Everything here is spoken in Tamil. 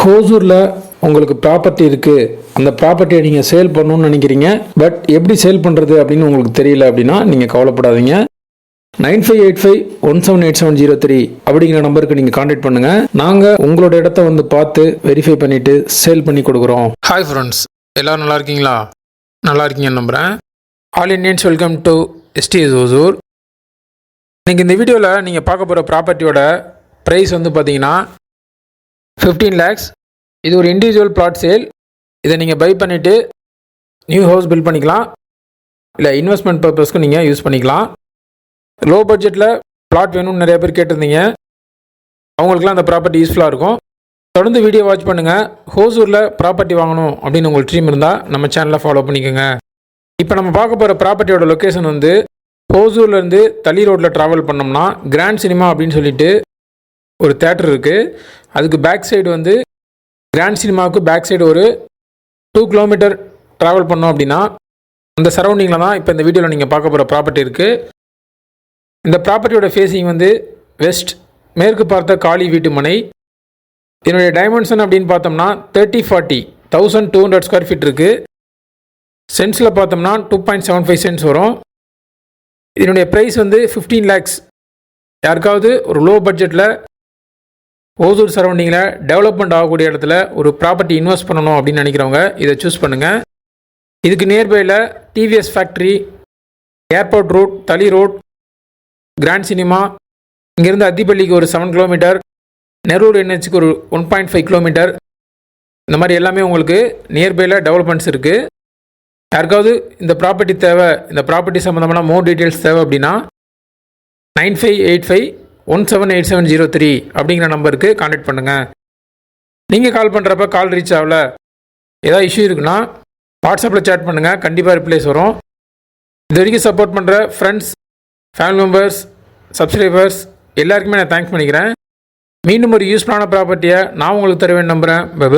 ஹோசூரில் உங்களுக்கு ப்ராப்பர்ட்டி இருக்குது அந்த ப்ராப்பர்ட்டியை நீங்கள் சேல் பண்ணணும்னு நினைக்கிறீங்க. பட் எப்படி சேல் பண்ணுறது அப்படின்னு உங்களுக்கு தெரியல அப்படின்னா நீங்கள் கவலைப்படாதீங்க. Nine five eight five one seven eight seven zero three அப்படிங்கிற நம்பருக்கு நீங்கள் காண்டாக்ட் பண்ணுங்கள் நாங்கள் உங்களோட இடத்த வந்து பார்த்து வெரிஃபை பண்ணிவிட்டு சேல் பண்ணி கொடுக்குறோம். ஹாய் ஃப்ரெண்ட்ஸ் எல்லோரும் நல்லா இருக்கீங்களா? நல்லா இருக்கீங்கன்னு நம்புகிறேன் all Indians welcome to STS Hosur இன்றைக்கி இந்த வீடியோவில் நீங்கள் பார்க்க போகிற ப்ராப்பர்ட்டியோட ப்ரைஸ் வந்து பார்த்தீங்கன்னா ஃபிஃப்டீன் லேக்ஸ் இது ஒரு இண்டிவிஜுவல் பிளாட் சேல் இதை நீங்கள் பை பண்ணிவிட்டு நியூ ஹவுஸ் பில்ட் பண்ணிக்கலாம். இல்லை இன்வெஸ்ட்மெண்ட் பர்பஸ்க்கு நீங்கள் யூஸ் பண்ணிக்கலாம். லோ பட்ஜெட்டில் பிளாட் வேணும்னு நிறைய பேர் கேட்டிருந்தீங்க. அவங்களுக்குலாம் அந்த ப்ராப்பர்ட்டி யூஸ்ஃபுல்லாக இருக்கும். தொடர்ந்து வீடியோ வாட்ச் பண்ணுங்கள் ஹோசூரில் ப்ராப்பர்ட்டி வாங்கணும் அப்படின்னு உங்களுக்கு ட்ரீம் இருந்தால் நம்ம சேனலை ஃபாலோ பண்ணிக்கோங்க. இப்போ நம்ம பார்க்க போகிற ப்ராப்பர்ட்டியோட லொக்கேஷன் வந்து ஹோசூர்லேருந்து தளி ரோட்டில் ட்ராவல் பண்ணோம்னா கிராண்ட் சினிமா அப்படின்னு சொல்லிட்டு ஒரு தேட்டர் இருக்குது அதுக்கு பேக் சைடு வந்து கிராண்ட் சினிமாவுக்கு பேக் சைடு ஒரு டூ கிலோமீட்டர் ட்ராவல் பண்ணோம் அப்படின்னா அந்த சரௌண்டிங்கில் தான் இப்போ இந்த வீடியோவில் நீங்கள் பார்க்க போகிற ப்ராப்பர்ட்டி இருக்குது இந்த ப்ராப்பர்ட்டியோட ஃபேஸிங் வந்து வெஸ்ட் மேற்கு பார்த்த காளி வீட்டு மனை. இதனுடைய டைமென்ஷன் அப்படின்னு பார்த்தோம்னா thirty forty thousand two hundred square feet இருக்குது சென்ஸில் பார்த்தோம்னா two point seven five cents வரும். இதனுடைய ப்ரைஸ் வந்து ஃபிஃப்டீன் லேக்ஸ் யாருக்காவது ஒரு லோ பட்ஜெட்டில் ஓசூர் சரௌண்டிங்கில் டெவலப்மெண்ட் ஆகக்கூடிய இடத்துல ஒரு ப்ராப்பர்ட்டி இன்வெஸ்ட் பண்ணணும் அப்படின்னு நினைக்கிறவங்க இதை சூஸ் பண்ணுங்கள் இதுக்கு நியர்பையில் TVS factory airport road Thali road grand cinema இங்கேருந்து அத்திப்பள்ளிக்கு ஒரு செவன் கிலோமீட்டர் நெரூர் என்ஹெச்சுக்கு ஒரு ஒன் பாயிண்ட் ஃபைவ் கிலோமீட்டர் இந்த மாதிரி எல்லாமே உங்களுக்கு நியர்பையில் டெவலப்மெண்ட்ஸ் இருக்குது யாருக்காவது இந்த ப்ராப்பர்ட்டி தேவை இந்த ப்ராப்பர்ட்டி சம்மந்தமான மோர் டீட்டெயில்ஸ் தேவை அப்படின்னா nine five eight five one seven eight seven zero three அப்படிங்கிற நம்பருக்கு காண்டக்ட் பண்ணுங்கள் நீங்கள் கால் பண்ணுறப்ப கால் ரீச் ஆகல. ஏதாவது இஷ்யூ இருக்குன்னா வாட்ஸ்அப்பில் சேட் பண்ணுங்கள் கண்டிப்பாக ரிப்ளேஸ் வரும். இது வரைக்கும் சப்போர்ட் பண்ணுற ஃப்ரெண்ட்ஸ் ஃபேமிலி மெம்பர்ஸ் சப்ஸ்கிரைபர்ஸ் எல்லாருக்குமே நான் தேங்க்ஸ் பண்ணிக்கிறேன். மீண்டும் ஒரு யூஸ்ஃபுல்லான ப்ராப்பர்ட்டியை நான் உங்களுக்கு தருவேன் நம்புகிறேன் பை